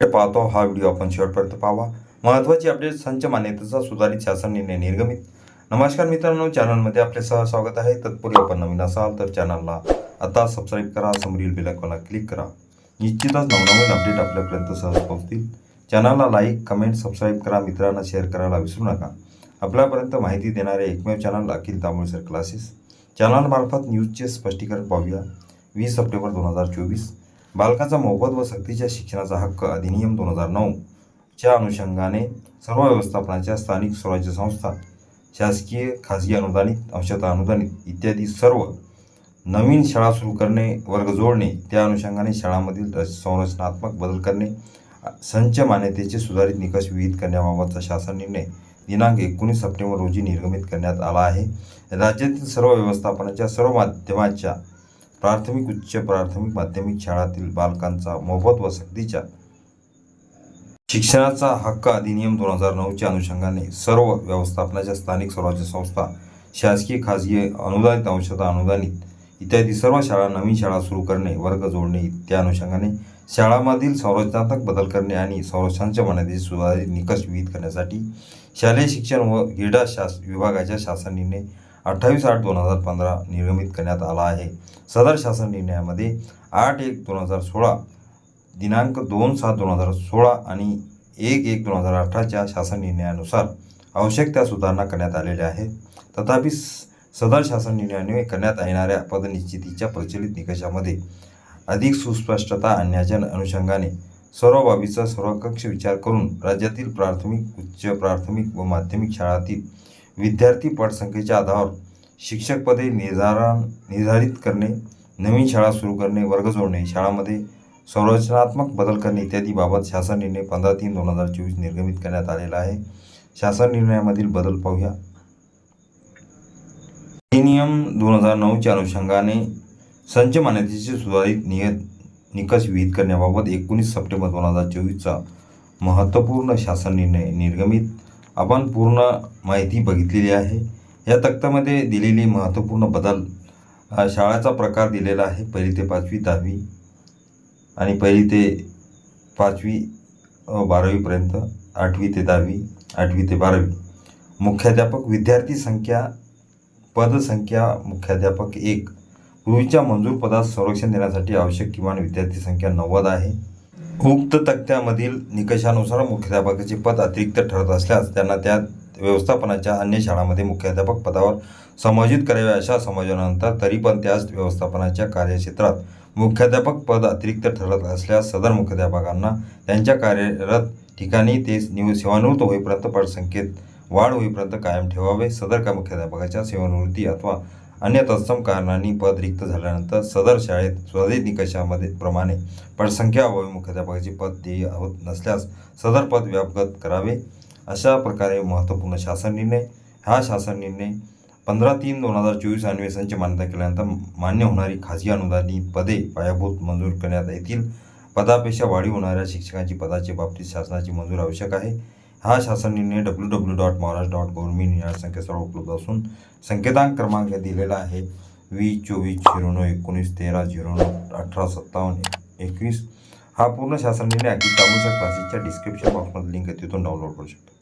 पाहतो हा व्हिडिओ आपण शेवटपर्यंत पाहावा महत्त्वाची अपडेट संच मान्यतेचा सुधारित शासन निर्णय निर्गमित। नमस्कार मित्रांनो चॅनलमध्ये आपले सह स्वागत आहे. तत्पूर्वी आपण नवीन असाल तर चॅनलला आता सबस्क्राईब करा समोरील बेलायकॉनला क्लिक करा. निश्चितच नवनवीन अपडेट आपल्यापर्यंत सहज पोहोचतील. चॅनलला लाईक कमेंट सबस्क्राईब करा मित्रांना शेअर करायला विसरू नका. आपल्यापर्यंत माहिती देणारे एकमेव चॅनल अखिल तांबोळसर क्लासेस चॅनलमार्फत न्यूजचे स्पष्टीकरण पाहूया. वीस सप्टेंबर दोन हजार चोवीस. बालकाचा मोफत व सक्तीच्या शिक्षणाचा हक्क अधिनियम दोन हजार नऊच्या अनुषंगाने सर्व व्यवस्थापनाच्या स्थानिक स्वराज्य संस्था शासकीय खाजगी अनुदानित अंशतः अनुदानित इत्यादी सर्व नवीन शाळा सुरू करणे वर्ग जोडणे त्या अनुषंगाने शाळांमधील संरचनात्मक बदल करणे संच मान्यतेचे सुधारित निकष विहित करण्याबाबतचा शासन निर्णय दिनांक एकोणीस सप्टेंबर रोजी निर्गमित करण्यात आला आहे. राज्यातील सर्व व्यवस्थापनाच्या सर्व माध्यमाच्या प्राथमिक उच्च प्राथमिक माध्यमिक शाळातील बालकांचा मोफत व सक्तीच्या शिक्षणाचा हक्क अधिनियम दोन हजार नऊच्या अनुषंगाने सर्व व्यवस्थापनाच्या स्थानिक स्वराज्य संस्था शासकीय खाजगी अनुदानित अंशतः अनुदानित इत्यादी सर्व शाळा नवीन शाळा सुरू करणे वर्ग जोडणे त्या अनुषंगाने शाळांमधील संरचनात्मक बदल करणे आणि संरक्षणाच्या मान्यतेचे सुधारित निकष विहित करण्यासाठी शालेय शिक्षण व क्रीडा शास विभागाच्या शासन निर्णय अठ्ठावीस आठ दोन हजार पंधरा नियमित करण्यात आला आहे. सदर शासन निर्णयामध्ये आठ एक दोन हजार सोळा दिनांक दोन सात दोन हजार सोळा आणि एक एक दोन हजार अठराच्या शासन निर्णयानुसार आवश्यक त्या सुधारणा करण्यात आलेल्या आहेत. तथापि सदर शासन निर्णयाने करण्यात येणाऱ्या पदनिश्चितीच्या प्रचलित निकषामध्ये अधिक सुस्पष्टता आणण्याच्या अनुषंगाने सर्व बाबीचा सर्वकक्ष विचार करून राज्यातील प्राथमिक उच्च प्राथमिक व माध्यमिक शाळातील विद्यार्थी पटसंख्येच्या आधारावर शिक्षक पदे निर्धारण निर्धारित करणे नवीन शाळा सुरू करणे वर्ग जोडणे शाळांमध्ये संरचनात्मक बदल करणे इत्यादी बाबत शासन निर्णय पंधरा तीन दोन हजार चोवीस निर्गमित करण्यात आलेला आहे. शासन निर्णयामधील बदल पाहूया. अधिनियम दोन हजार नऊच्या अनुषंगाने संच मान्यतेचे सुधारित नियत निकष विहित करण्याबाबत एकोणीस सप्टेंबर दोन हजार चोवीसचा महत्त्वपूर्ण शासन निर्णय निर्गमित आपण पूर्ण माहिती बघितलेली आहे. या तक्त्यामध्ये दिलेली महत्त्वपूर्ण बदल शाळेचा प्रकार दिलेला आहे. पहिली ते पाचवी दहावी आणि पहिली ते पाचवी बारावीपर्यंत आठवी ते दहावी आठवी ते बारावी. मुख्याध्यापक विद्यार्थी संख्या पदसंख्या मुख्याध्यापक एक. पूर्वीच्या मंजूर पदास संरक्षण देण्यासाठी आवश्यक किमान विद्यार्थी संख्या नव्वद आहे. उक्त तक्त्यामधील निकषानुसार मुख्याध्यापकाचे पद अतिरिक्त ठरत असल्यास त्यांना त्या व्यवस्थापनाच्या अन्य शाळांमध्ये मुख्याध्यापक पदावर समायोजित करावे अशा समायोजनानंतर तरी पण त्याच व्यवस्थापनाच्या कार्यक्षेत्रात मुख्याध्यापक पद अतिरिक्त ठरत असल्यास सदर मुख्याध्यापकांना त्यांच्या कार्यरत ठिकाणी ते निव सेवानिवृत्त होईपर्यंत पटसंख्येत वाढ होईपर्यंत कायम ठेवावे. सदर का मुख्याध्यापकाच्या सेवानिवृत्ती अथवा अन्य तत्सम कारणांनी पद रिक्त झाल्यानंतर सदर शाळेत स्वदेश निकषामध्ये प्रमाणे पटसंख्या अभावी मुख्याध्यापकाचे पद देय होत नसल्यास सदर पद व्यापगत करावे अशा प्रकारे महत्त्वपूर्ण शासन निर्णय हा शासन निर्णय पंधरा तीन दोन हजार चोवीस अन्वेषणची मान्यता केल्यानंतर मान्य होणारी खाजगी अनुदानित पदे पायाभूत मंजूर करण्यात येतील. पदापेक्षा वाढीव होणाऱ्या शिक्षकांची पदाच्या बाबतीत शासनाची मंजूर आवश्यक आहे. हा शासन निर्णय W W dot Maharashtra dot government या संकेतस्थळावर उपलब्ध असून संकेतांक क्रमांक दिलेला आहे. वीस चोवीस झिरो नऊ एकोणीस तेरा झिरो नऊ अठरा सत्तावन्न एकवीस. हा पूर्ण शासन निर्णय अगदी तामुसा क्लासेसच्या डिस्क्रिप्शन बॉक्समध्ये लिंक आहे तिथून डाउनलोड करू शकता.